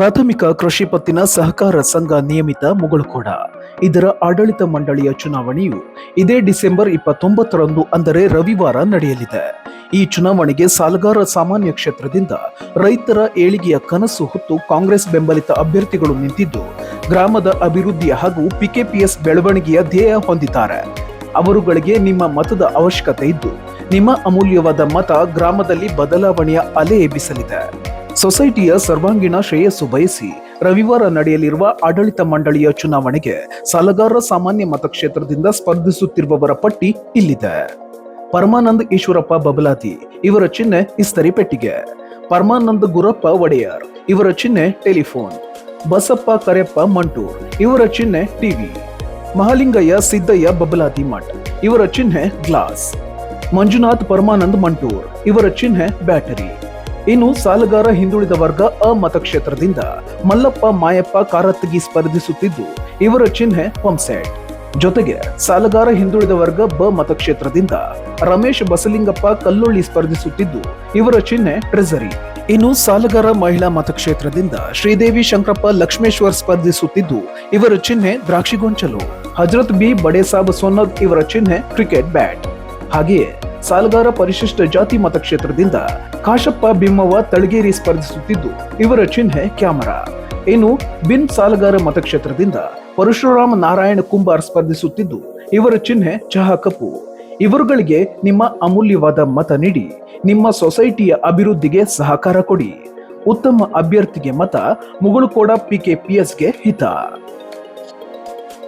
ಪ್ರಾಥಮಿಕ ಕೃಷಿ ಪತ್ತಿನ ಸಹಕಾರ ಸಂಘ ನಿಯಮಿತ ಮುಗಳಕೋಡ ಇದರ ಆಡಳಿತ ಮಂಡಳಿಯ ಚುನಾವಣೆಯು ಇದೇ ಡಿಸೆಂಬರ್ ಇಪ್ಪತ್ತೊಂಬತ್ತರಂದು ಅಂದರೆ ರವಿವಾರ ನಡೆಯಲಿದೆ. ಈ ಚುನಾವಣೆಗೆ ಸಾಲಗಾರ ಸಾಮಾನ್ಯ ಕ್ಷೇತ್ರದಿಂದ ರೈತರ ಏಳಿಗೆಯ ಕನಸು ಹೊತ್ತು ಕಾಂಗ್ರೆಸ್ ಬೆಂಬಲಿತ ಅಭ್ಯರ್ಥಿಗಳು ನಿಂತಿದ್ದು, ಗ್ರಾಮದ ಅಭಿವೃದ್ಧಿಯ ಹಾಗೂ ಪಿಕೆಪಿಎಸ್ ಬೆಳವಣಿಗೆಯ ಧ್ಯೇಯ ಹೊಂದಿದ್ದಾರೆ. ಅವರುಗಳಿಗೆ ನಿಮ್ಮ ಮತದ ಅವಶ್ಯಕತೆ ಇದ್ದು, ನಿಮ್ಮ ಅಮೂಲ್ಯವಾದ ಮತ ಗ್ರಾಮದಲ್ಲಿ ಬದಲಾವಣೆಯ ಅಲೆ ಎಬ್ಬಿಸಲಿದೆ. ಸೊಸೈಟಿಯ ಸರ್ವಾಂಗೀಣ ಶ್ರೇಯಸ್ಸು ಬಯಸಿ ರವಿವಾರ ನಡೆಯಲಿರುವ ಆಡಳಿತ ಮಂಡಳಿಯ ಚುನಾವಣೆಗೆ ಸಲಗಾರ ಸಾಮಾನ್ಯ ಮತಕ್ಷೇತ್ರದಿಂದ ಸ್ಪರ್ಧಿಸುತ್ತಿರುವವರ ಪಟ್ಟಿ ಇಲ್ಲಿದೆ. ಪರಮಾನಂದ್ ಈಶ್ವರಪ್ಪ ಬಬಲಾತಿ ಇವರ ಚಿಹ್ನೆ ಇಸ್ತರಿ ಪೆಟ್ಟಿಗೆ. ಪರಮಾನಂದ್ ಗುರಪ್ಪ ಒಡೆಯರ್, ಇವರ ಚಿಹ್ನೆ ಟೆಲಿಫೋನ್. ಬಸಪ್ಪ ಕರೆಪ್ಪ ಮಂಟೂರ್, ಇವರ ಚಿಹ್ನೆ ಟಿವಿ. ಮಹಾಲಿಂಗಯ್ಯ ಸಿದ್ದಯ್ಯ ಬಬಲಾತಿ ಮಠ್, ಇವರ ಚಿಹ್ನೆ ಗ್ಲಾಸ್. ಮಂಜುನಾಥ್ ಪರಮಾನಂದ್ ಮಂಟೂರ್, ಇವರ ಚಿಹ್ನೆ ಬ್ಯಾಟರಿ. ಇನ್ನು ಸಾಲಗಾರ ಹಿಂದುಳಿದ ವರ್ಗ ಅ ಮತಕ್ಷೇತ್ರದಿಂದ ಮಲ್ಲಪ್ಪ, ಮಾಯಪ್ಪ ಕಾರತ್ತಗಿ ಸ್ಪರ್ಧಿಸುತ್ತಿದ್ದು, ಇವರ ಚಿಹ್ನೆ ಪಂಪ್ಸೆಟ್ ಜೊತೆಗೆ ಸಾಲಗಾರ ಹಿಂದುಳಿದ ವರ್ಗ ಬ ಮತಕ್ಷೇತ್ರದಿಂದ ರಮೇಶ್ ಬಸಲಿಂಗಪ್ಪ ಕಲ್ಲೊಳ್ಳಿ ಸ್ಪರ್ಧಿಸುತ್ತಿದ್ದು, ಇವರ ಚಿಹ್ನೆ ಟ್ರೆಸರಿ. ಇನ್ನು ಸಾಲಗಾರ ಮಹಿಳಾ ಮತಕ್ಷೇತ್ರದಿಂದ ಶ್ರೀದೇವಿ ಶಂಕರಪ್ಪ ಲಕ್ಷ್ಮೇಶ್ವರ್ ಸ್ಪರ್ಧಿಸುತ್ತಿದ್ದು, ಇವರ ಚಿಹ್ನೆ ದ್ರಾಕ್ಷಿಗೊಂಚಲು ಹಜರತ್ ಬಿ ಬಡೇಸಾಬ್ ಸೊನ್ನದ್ ಇವರ ಚಿಹ್ನೆ ಕ್ರಿಕೆಟ್ ಬ್ಯಾಟ್. ಹಾಗೆಯೇ ಸಾಲಗಾರ ಪರಿಶಿಷ್ಟ ಜಾತಿ ಮತಕ್ಷೇತ್ರದಿಂದ ಕಾಶಪ್ಪ ಬಿಮ್ಮವ ತಳಗೇರಿ ಸ್ಪರ್ಧಿಸುತ್ತಿದ್ದು, ಇವರ ಚಿಹ್ನೆ ಕ್ಯಾಮರಾ. ಇನ್ನು ಬಿನ್ ಸಾಲಗಾರ ಮತಕ್ಷೇತ್ರದಿಂದ ಪರಶುರಾಮ ನಾರಾಯಣ ಕುಂಬಾರ್ ಸ್ಪರ್ಧಿಸುತ್ತಿದ್ದು, ಇವರ ಚಿಹ್ನೆ ಚಹಾ ಕಪ್ಪು. ಇವರುಗಳಿಗೆ ನಿಮ್ಮ ಅಮೂಲ್ಯವಾದ ಮತ ನೀಡಿ, ನಿಮ್ಮ ಸೊಸೈಟಿಯ ಅಭಿವೃದ್ಧಿಗೆ ಸಹಕಾರ ಕೊಡಿ. ಉತ್ತಮ ಅಭ್ಯರ್ಥಿಗೆ ಮತ ಮುಗುಳುಕೋಡ ಪಿಕೆ ಪಿಎಸ್ಗೆ ಹಿತ.